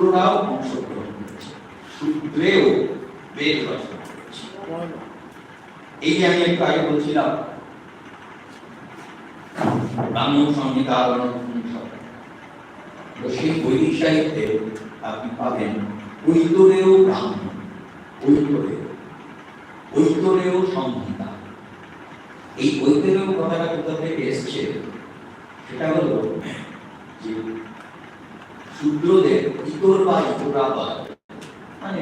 শূদ্ররাও অংশগ্রহণ শূদ্রেও বেদ রচনা এই আমি একটু আগে বলছিলাম ব্রাহ্মণ সংহিতা। তো সেই বৈদিক সাহিত্যে আপনি পাবেন ঐতরেও ব্রাহ্মণ ঐতরেও ঐতরেও সংহিতা। এই ঐতরেও কথাটা কোথা থেকে এসছে? সেটা হলো যে শূদ্রদের ইতর বা ইতরা বলা মানে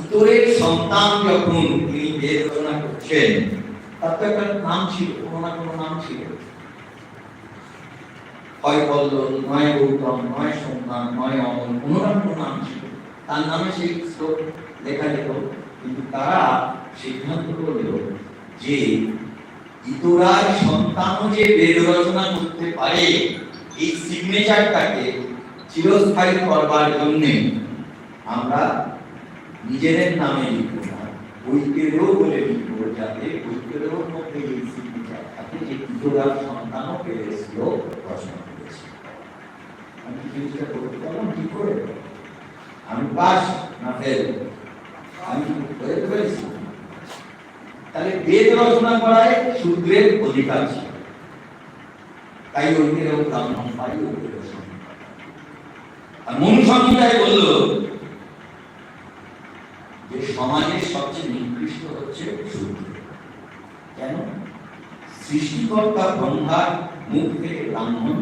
ইতরের সন্তান যখন তিনি বেদ রচনা করছেন, তার তো একটা নাম ছিল, কোনো না কোনো নাম ছিল। হয় বল্লভ নয় গৌতম, নয় সন্তান, নয় অমল কোনো না কোনো নাম ছিল। তার নামে সেই শ্লোক লেখা যেত, কিন্তু তারা সিদ্ধান্ত করল যে ইতরার সন্তানও যে বেদ রচনা করতে পারে, এই সিগনেচারটাকে চিরস্থায়ী করবার জন্য আমরা নিজেদের নামে লিখব না বৈকেরও বলে লিখব, যাতে বৈকেরও মধ্যে এই সিগনেচার থাকে যে ইতরার সন্তানও পেয়েছিল রচনা করেছে। আমি জিনিসটা করতে পারলাম? কি করে? আমি পাস না ফেল? আমি হয়ে পেরেছি তাহলে বেদ রচনা করায় শূদ্রের অধিকার ছিল তাই ঐতিহ্য ব্রাহ্মণ পাই আর মনুসংহিতায় বলল, যে সমাজের সবচেয়ে নিকৃষ্ট হচ্ছে শূদ্র। কেন? সৃষ্টিকর্তা ব্রহ্মার মুখ থেকে ব্রাহ্মণ,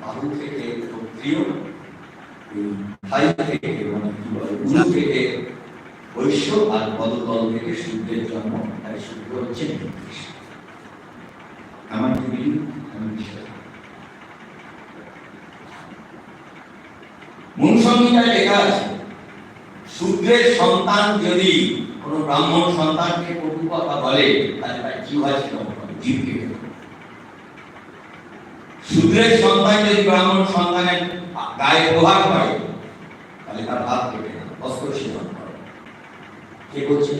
বাহু থেকে ক্ষত্রিয় থেকে মানে থেকে বৈশ্য আর পদতল থেকে সূর্যের জন্ম, তাই সূর্য হচ্ছে নির্দিষ্ট আমার করি। মনুসংহিতায় লেখা আছে সন্তান যদি কোন ব্রাহ্মণ সন্তানকে কটু কথা বলে, তাহলে তার জীব দেবে। শূদ্রের সন্তান যদি ব্রাহ্মণ সন্তানের গায়ে প্রহার করে তাহলে তার হাত কেটে অস্ত্র করে কে করছে।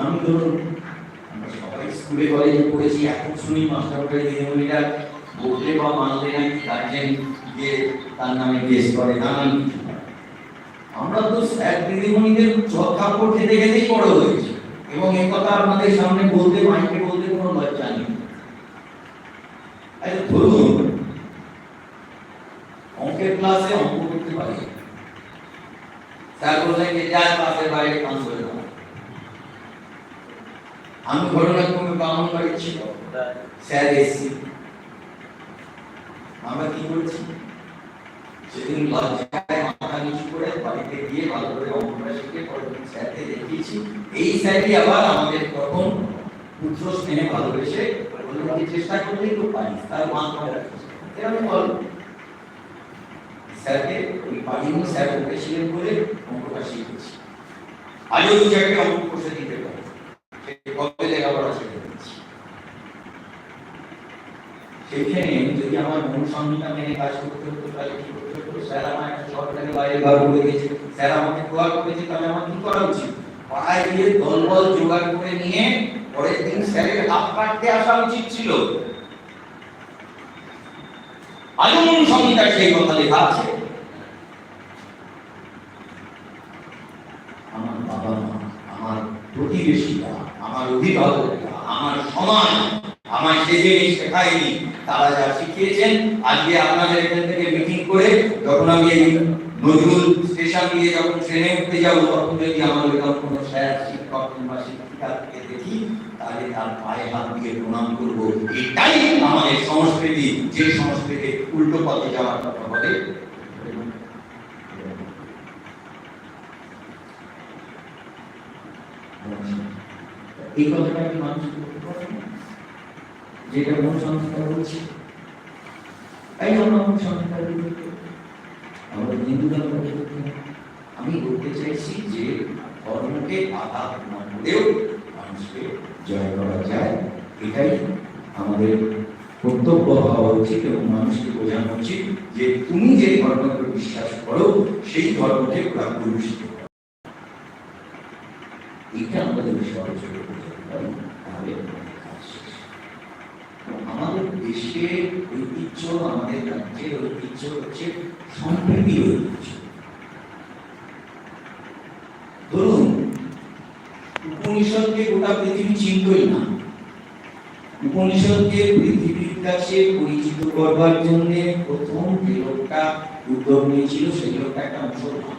আমি ধরুন, আমরা সবাই স্কুলে কলেজে পড়েছি, এখন শুনি মাস্টারবাড়ি দিদিমণিরা বললে বা মানলে নাকি গার্জেন যে তার নামে কেস করে, নানান আমরা তো স্যার দিদিমণিদের চর্চা করতে দেখেই বড় হয়েছে এবং এই কথা আপনাদের সামনে বলতে, মাইকে বলতে কোনো লজ্জা নেই। আচ্ছা ধরুন, অঙ্কের ক্লাসে অঙ্ক স্যার বললেন যে যা ক্লাসের বাইরে কাজ করে দাও আমি ঘটনাক্রমে ব্রাহ্মণ বাড়ি ছিল। স্যার এসছি আমরা কি করেছি? সেদিন লজ্জায় মাথা নিচু করে বাড়িতে গিয়ে ভালো করে অঙ্কটা পরের স্যারকে দেখিয়েছি। এই স্যারই আবার আমাদের তখন পুত্র স্নেহে ভালোবেসে চেষ্টা করলেই তো পারি তার মা করে রাখছে এরকম স্যারকে ওই স্যার বলে অঙ্কটা শিখেছি আজও দু অঙ্ক দিতে পারি। কবে লেখাপড়া ছেড়ে দিচ্ছি সেখানে যদি আমার মেনে কাজ করতে হতো, তাহলে কি করতে হতো? স্যার আমার একটা সরকারি বাইরে বার করে স্যার আমাকে প্রহার করেছে, তাহলে আমার কি করা উচিত? পাড়ায় গিয়ে দলবল জোগাড় করে নিয়ে পরের দিন স্যারের হাত কাটতে আসা উচিত ছিল। আজও মনুসংহিতায় সেই কথা লেখা আছে আমার বাবা মা আমার প্রতিবেশীরা, আমার অভিভাবকরা, আমার সমাজ আমার সে জিনিস শেখায়নি, তারা যা শিখিয়েছেন, আজকে আপনাদের এখান থেকে মিটিং করে যখন আমি এই নজরুল স্টেশন দিয়ে যখন ট্রেনে উঠতে যাব, তখন যদি আমার এরকম কোনো স্যার, শিক্ষক কিংবা শিক্ষিকাকে দেখি, তাহলে তার পায়ে হাত দিয়ে প্রণাম করব। এটাই আমাদের সংস্কৃতি, যে সংস্কৃতি উল্টো পথে যাওয়ার কথা বলে এই কথাটা আমি মানুষ না। যেটা হচ্ছে, তাই করতে হিন্দু ধর্ম আমি বলতে চাইছি যে ধর্মকে আঘাত না করেও মানুষকে জয় করা যায়। এটাই আমাদের কর্তব্য হওয়া উচিত এবং মানুষকে বোঝানো উচিত যে তুমি যে ধর্মকে বিশ্বাস করো, সেই ধর্মকে ওরা পুরুষিত এটা আমাদের। দেশের ঐতিহ্য, আমাদের রাজ্যের ঐতিহ্য হচ্ছে সম্প্রীতির ঐতিহ্য। ধরুন, উপনিষদকে গোটা পৃথিবী চিনতই না। উপনিষদকে পৃথিবীর কাছে পরিচিত করবার জন্য প্রথম যে লোকটা উদ্যোগ নিয়েছিল, সেই লোকটা একটা মুসলমান।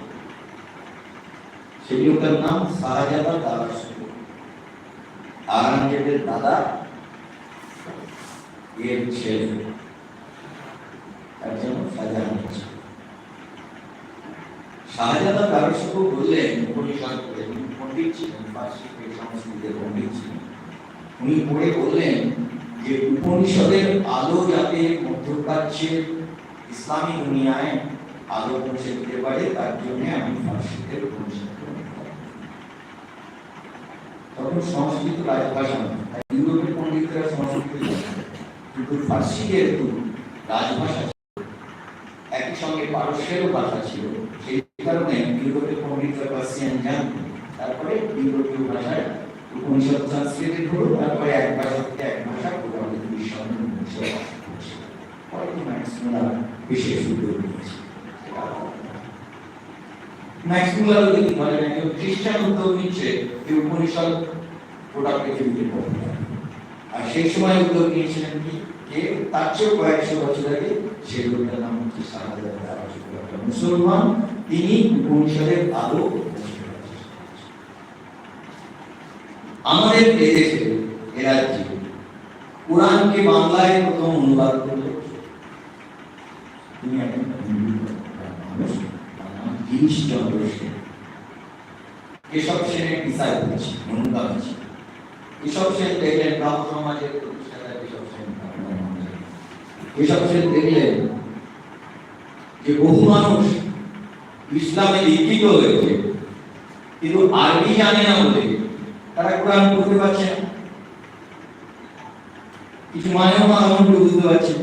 সেই লোকটার নাম শাহজাদা দাদা আরঙ্গজেবের দাদা এর ছেলে। একজন শাহজাহান শাহজাদা দারস্য বললেন উপনিষদ পড়ে উনি পণ্ডিত ছিলেন ফার্সি সংস্কৃতের পণ্ডিত ছিলেন। উনি পড়ে বললেন যে উপনিষদের আলো যাতে মধ্যপ্রাচ্যের ইসলামী দুনিয়ায় আলো পৌঁছে দিতে পারে, তার জন্য আমি ফার্সিতে উপনিষদ তখন সংস্কৃত রাজভাষা নয়। ইউরোপের পণ্ডিতরা সংস্কৃত কিন্তু ফার্সি যেহেতু রাজভাষা একই সঙ্গে পারস্যেরও ভাষা ছিল, সেই কারণে ইউরোপের পণ্ডিতরা পার্সিয়ান জানতেন তারপরে ইউরোপীয় ভাষায় উপনিষদ সংস্কৃতিক হলো তারপরে এক ভাষা থেকে এক ভাষা পুরোনো বিশ্বের উপনিষদ ভাষা হচ্ছে। পরে তো ম্যাক্সমুলার বিশেষ উদ্যোগ নিয়েছে ম্যাক্সমুলার যদি ধরেন একজন খ্রিস্টান উদ্যোগ নিচ্ছে, যে উপনিষদ গোটা পৃথিবীতে আর সেই সময় উদ্যোগ নিয়েছিলেন কি? যে তার চেয়েও কয়েকশো বছর আগে সেই লোকটার নাম হচ্ছে মুসলমান। তিনি উপনিষদের আলো আমাদের এদেশে এ রাজ্যে কোরআনকে বাংলায় প্রথম অনুবাদ করল তিনি মানুষ তার নাম গিরিশ চন্দ্র সেন কেশব সেনের পিসায় হয়েছে। অনুবাদ আছে কেশব সেন দেখলেন ব্রাহ্ম সমাজের প্রতিষ্ঠাতা কেশব সেন কেশব সেন দেখলেন যে বহু মানুষ ইসলামে দীক্ষিত হয়েছে, কিন্তু আরবি জানে না বলে তারা কোরআন পড়তে পারছে না। কিছু মানেও না বুঝতে পারছে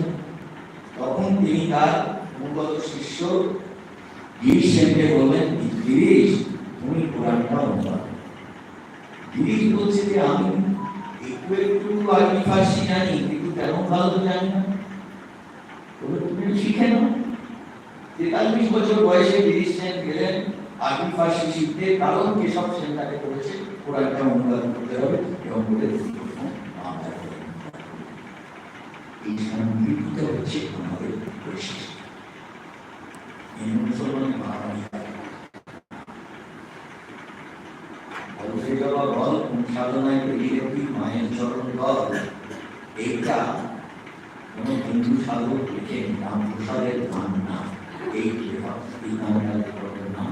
তখন তিনি তার মূলত শিষ্য গিরিশ সেনকে বললেন গিরিশ তুমি কোরআনটা অনুবাদ গিরিশ বলছে যে আমি একটু একটু আরবি ফার্সি জানি কিন্তু তেমন ভালো জানি না। বলল, তুমি শিখে নাও। তেতাল্লিশ বছর বয়সে গিরিশ সেন গেলেন আরবি ফার্সি শিখতে কারণ কেশব সেন তাকে করেছে কোরআনটা অনুবাদ করতে হবে এবং বলে। এই সম্মিলিত হচ্ছে আমাদের বৈশিষ্ট্য। এই মুসলমান মহারাজ বল সাধনায় বেরিয়ে মায়ের চরণ বল এইটা কোন হিন্দু সাধক লিখে নাম প্রসাদের নাম না এই এই নামটা নাম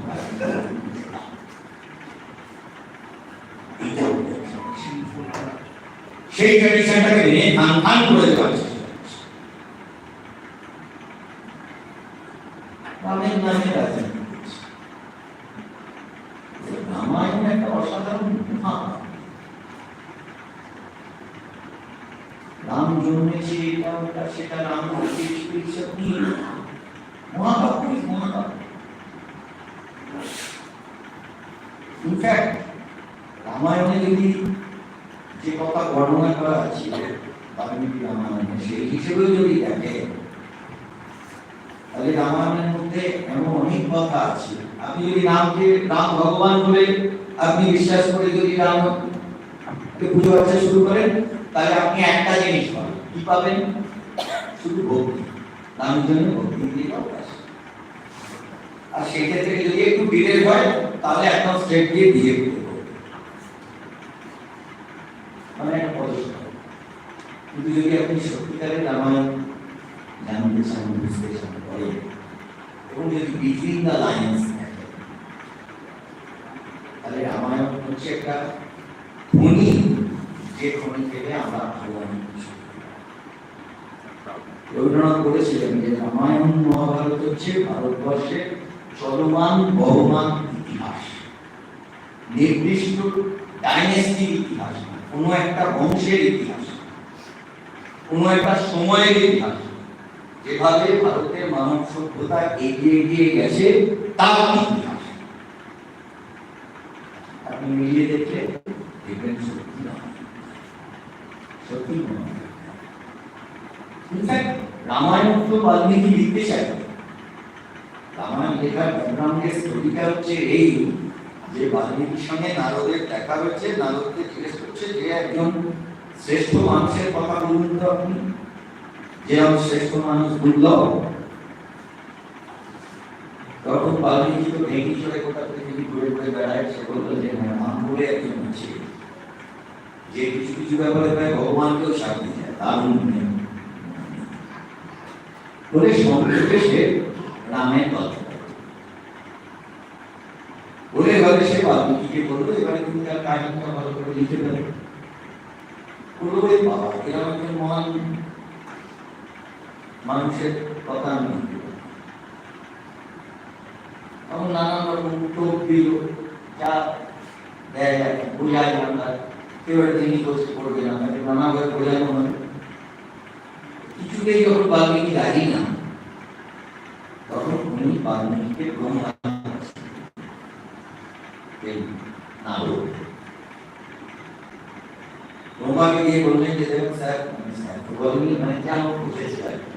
সেই ট্র্যাডিশনটাকে নিয়ে থান থান করে দেওয়ার চেষ্টা করছে। রামের নামে রাজনীতি করছে। রামায়ণ একটা অসাধারণ। রাম জন্মেছে এটা ওটা সেটা রাম রামায়ণে যদি যে কথা বর্ণনা করা আছে, বাল্মীকি রামায়ণে, সেই হিসেবেও যদি দেখে তাহলে রামায়ণের মধ্যে এমন অনেক কথা আছে। আপনি যদি রামকে, রাম ভগবান বলে আপনি বিশ্বাস করে যদি রাম পুজো আর্চা শুরু করেন, তাহলে আপনি একটা জিনিস পাবেন। কি পাবেন? শুধু ভক্তি। রামের জন্য ভক্তি দিয়ে অভ্যাস আর সেক্ষেত্রে যদি একটু ডিলে হয়, তাহলে একদম স্ট্রেট দিয়ে দিয়ে দিতে মানে একটা পদক্ষেপ কিন্তু যদি আপনি সত্যিকারের রামায়ণ জানতে চান বিশ্লেষণ রামায়ণ যে রামায়ণ মহাভারত হচ্ছে ভারতবর্ষের চলমান, বহমান ইতিহাস নির্দিষ্ট ডাইনেস্টির ইতিহাস কোনো একটা বংশের ইতিহাস কোনো একটা সময়ের ইতিহাস। যেভাবে ভারতের মানব সভ্যতা এগিয়ে এগিয়ে গেছে, তার ইতিহাস। আপনি মিলিয়ে দেখলে দেখবেন সত্যি সত্যি রামায়ণ তো বাল্মীকি লিখতে চায়। রামায়ণ লেখার ব্যাকগ্রাউন্ডের স্টোরিটা হচ্ছে এই যে বাল্মীকির সঙ্গে নারদের দেখা হচ্ছে, নারদকে জিজ্ঞেস করছে যে একজন শ্রেষ্ঠ মানুষের কথা বলুন তো আপনি। যে আমার শ্রেষ্ঠ মানুষ দুর্লভ, তখন বাল্মীকি তো ঢেঁকি চড়ে কোথা থেকে ঘুরে ঘুরে বেড়ায় সে বলল যে হ্যাঁ মান বলে একজন আছে যে কিছু কিছু ব্যাপারে প্রায় ভগবানকেও শান্তি দেয়, দারুণ। বলে সে রামের গল্প বলে। এবারে সে বাল্মীকিকে বলল, এবারে তুমি তার কাহিনীটা ভালো করে লিখে দেবে বলল বাবা, এরকম মহান মানুষের কথা আমি লিখতে পারি। তখন নানান রকম টোপ দিল যা দেয় আর কি, বোঝায় আমরা কেউ একটা জিনিস বলছে পড়বে না তাকে নানাভাবে বোঝানো হয় কিছুতেই যখন বাল্মীকি রাজি না তখন উনি বাল্মীকিকে ব্রহ্মা এই নারদ ব্রহ্মাকে গিয়ে বললেন যে দেখুন স্যার আমি স্যার তো বলিনি মানে কেন বুঝেছি আর কি।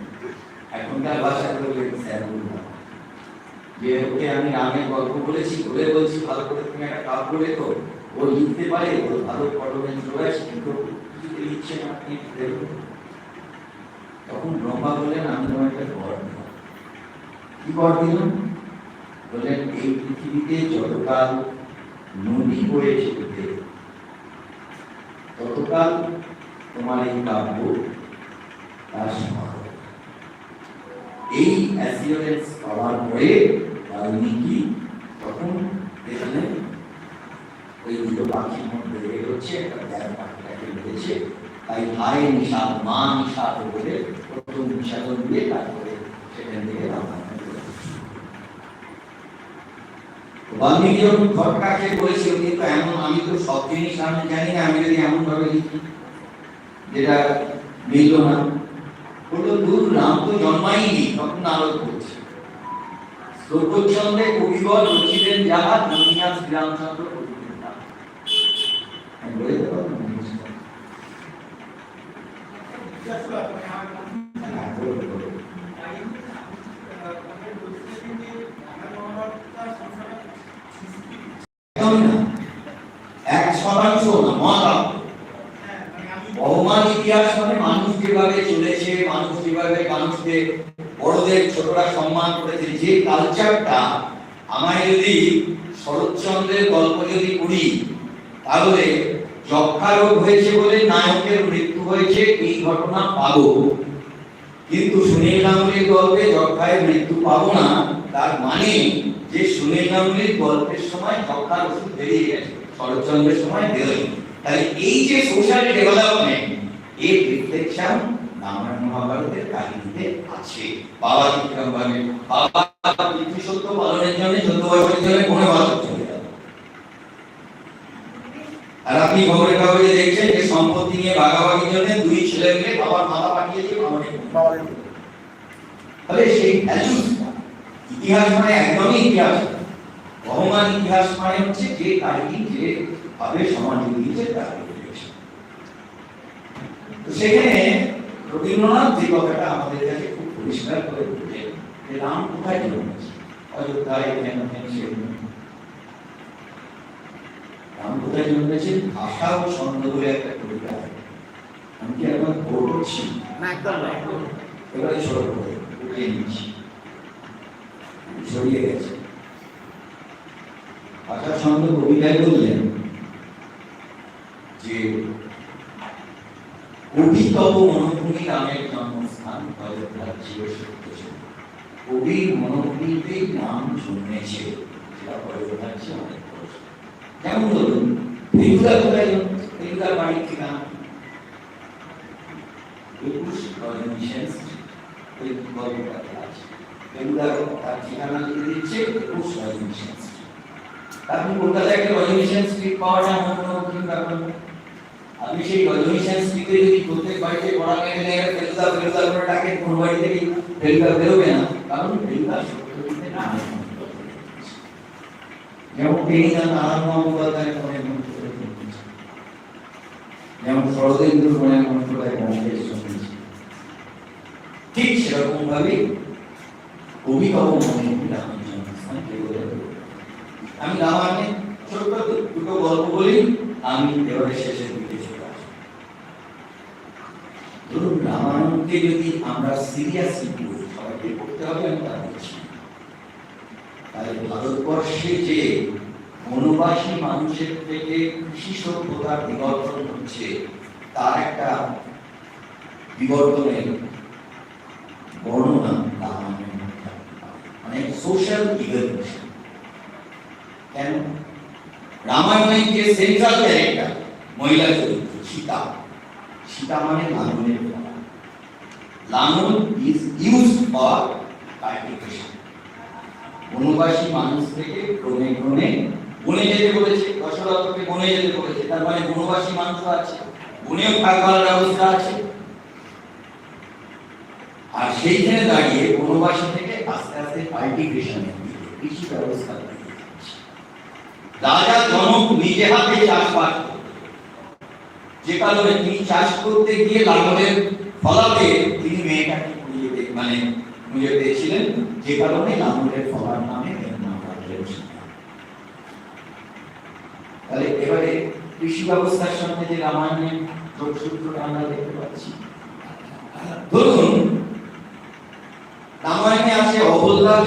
এখনকার ভাষা বললাম যে ওকে আমি রামের গল্প বলেছি, বলে বলছি, ভালো করে তুমি একটা কাব্য লেখো ও লিখতে পারে, ও ভালো পটমেন্ট রয়েছে কিন্তু লিখছে না আপনি তখন ব্রহ্মা বললেন, আমি তোমার একটা দিলাম কি বর দিলাম বললেন, এই পৃথিবীতে যতকাল নদী বয়ে চলবে ততকাল তোমার এই কাব্য তার সমাধান এই অ্যাসিওরেন্স পাওয়ার পরে বাল্মীকি তখন দেখলেন ওই দুটো পাখির মধ্যে বেরোচ্ছে একটা ব্যাগ পাখিটাকে তাই ভাই নিষাদ মা নিষাদ বলে প্রথম নিষাদন দিয়ে তারপরে সেখান থেকে বাল্মীকি যখন এমন, আমি তো সব জিনিস আমি জানি না, আমি যদি এমন ভাবে লিখি, যেটা মিলল না। বলল রাম তো জন্মাইনি তখন নারদ বলছে দ্রৌপদচন্দ্রে কবিবর রচিলেন যাহা নমিয়া শ্রীরামচন্দ্র করিলেন তাহা। আমি বলে দেবো না, জিনিসটা? হ্যাঁ, বলো, বলো। একদমই না। এক শতাংশ না মহাকাব্য বহমান ইতিহাস মানে মানুষ যেভাবে চলেছে মানুষ যেভাবে বড়দের ছোটরা সম্মান করেছে, যে কালচারটা আমায় যদি শরৎচন্দ্রের গল্প যদি পড়ি, তাহলে যক্ষা রোগ হয়েছে বলে নায়কের মৃত্যু হয়েছে, এই ঘটনা পাবো। কিন্তু সুনীল গাঙ্গুলির গল্পে যক্ষায় মৃত্যু পাবো না, তার মানে যে সুনীল গাঙ্গুলির গল্পের সময় যক্ষার ওষুধ বেরিয়ে গেছে, শরৎচন্দ্রের সময় বেরোয়নি। তাহলে এই যে সোশ্যাল ডেভেলপমেন্ট এর রিফ্লেকশন রামায়ণ মহাভারতের কাহিনীতে আছে। বাবা বিক্রম ভাবে বাবা সত্য পালনের জন্য চোদ্দ বছরের জন্য কোনো বছর চলে আর আপনি খবরের কাগজে দেখছেন যে সম্পত্তি নিয়ে ভাগাভাগির জন্য দুই ছেলে মিলে বাবার মাথা পাঠিয়েছে আমাদের তাহলে সেই ইতিহাস মানে একদমই ইতিহাস না। বহমান ইতিহাস মানে হচ্ছে যে কাহিনী যে ভাবে সমাজে দিয়েছে তার সেখানে রবীন্দ্রনাথ যে কথাটা আমাদের কাছে খুব পরিষ্কার করে বললেন যে রাম কোথায় জন্মেছে অযোধ্যায় কেন রাম কোথায় জন্মেছে ভাষা ও ছন্দ বলে একটা কবিতা আমি কি একবার ভোট করছি? না একদম না এবারে সরে পড়ে উঠিয়ে নিচ্ছি ছড়িয়ে গেছে। ভাষা ছন্দ কবিতায় বললেন যে কবিতব মনোভূমি রামের জন্মস্থান অযোধ্যার চির ছিল। কবির মনোভূমিতেই রাম জন্মেছে অযোধ্যার চেয়ে অনেক। যেমন ধরুন, ফেলুদা কোথায়? জন্মেছে ফেলুদার বাড়ির ঠিকানা? একুশ রজনী সেন গল্পটাতে আছে। ফেলুদা তার ঠিকানা লিখে দিচ্ছে একুশ সেন আপনি কলকাতায় একটা সেন স্ট্রিট পাওয়াটা আমার কোনো ব্যাপার আপনি সেই রজনী সেন যদি প্রত্যেক বাড়িতে পড়া মেয়ে মেয়ে ফেলুদা ফেলুদা করে ডাকে, কোন বাড়ি থেকে ফেলুদা বেরোবে না? কারণ না যেমন তিনি না নারায়ণ মহোপাধ্যায় মনে মনে যেমন শরদেন্দুর মনে মনে করে বঙ্গের ঠিক সেরকম ভাবে কবিতাও মনে আমি। আমি রামায়ণে ছোট্ট দুটো গল্প বলি, আমি এবারে শেষের দিকে চলে আসব রামায়ণকে যদি আমরা সিরিয়াসলি পড়ি সবাইকে পড়তে হবে আমি তা বলছি তাহলে ভারতবর্ষে যে বনবাসী মানুষের থেকে কৃষি সভ্যতার বিবর্তন হচ্ছে, তার একটা বিবর্তনের বর্ণনা রামায়ণের মধ্যে মানে সোশ্যাল ইভলিউশন কেন? রামায়ণে যে সেন্ট্রাল ক্যারেক্টার মহিলা চরিত্র, সীতা। সীতা মানে ফলা লাঙল ইজ ইউজড ফর কাল্টিভেশন বনবাসী মানুষ থেকে ক্রমে ক্রমে বনে যেতে বলেছে, দশরথকে বনে যেতে বলেছে, তার মানে বনবাসী মানুষ আছে, বনেও থাকবার ব্যবস্থা আছে আর সেইখানে দাঁড়িয়ে বনবাসী থেকে আস্তে আস্তে কাল্টিভেশনের দিকে কৃষি ব্যবস্থা। রাজা জনক নিজে হাতে চাষবাস। যে কারণে তিনি চাষ করতে গিয়ে লাঙলের ফলাতে তিনি মেয়েটাকে খুঁজে মানে খুঁজে পেয়েছিলেন যে কারণে লাঙলের ফলার নামে নাম তাহলে এবারে কৃষি ব্যবস্থার সঙ্গে যে রামায়ণের যোগসূত্রটা আমরা দেখতে পাচ্ছি। ধরুন, রামায়ণে আছে অবল্লার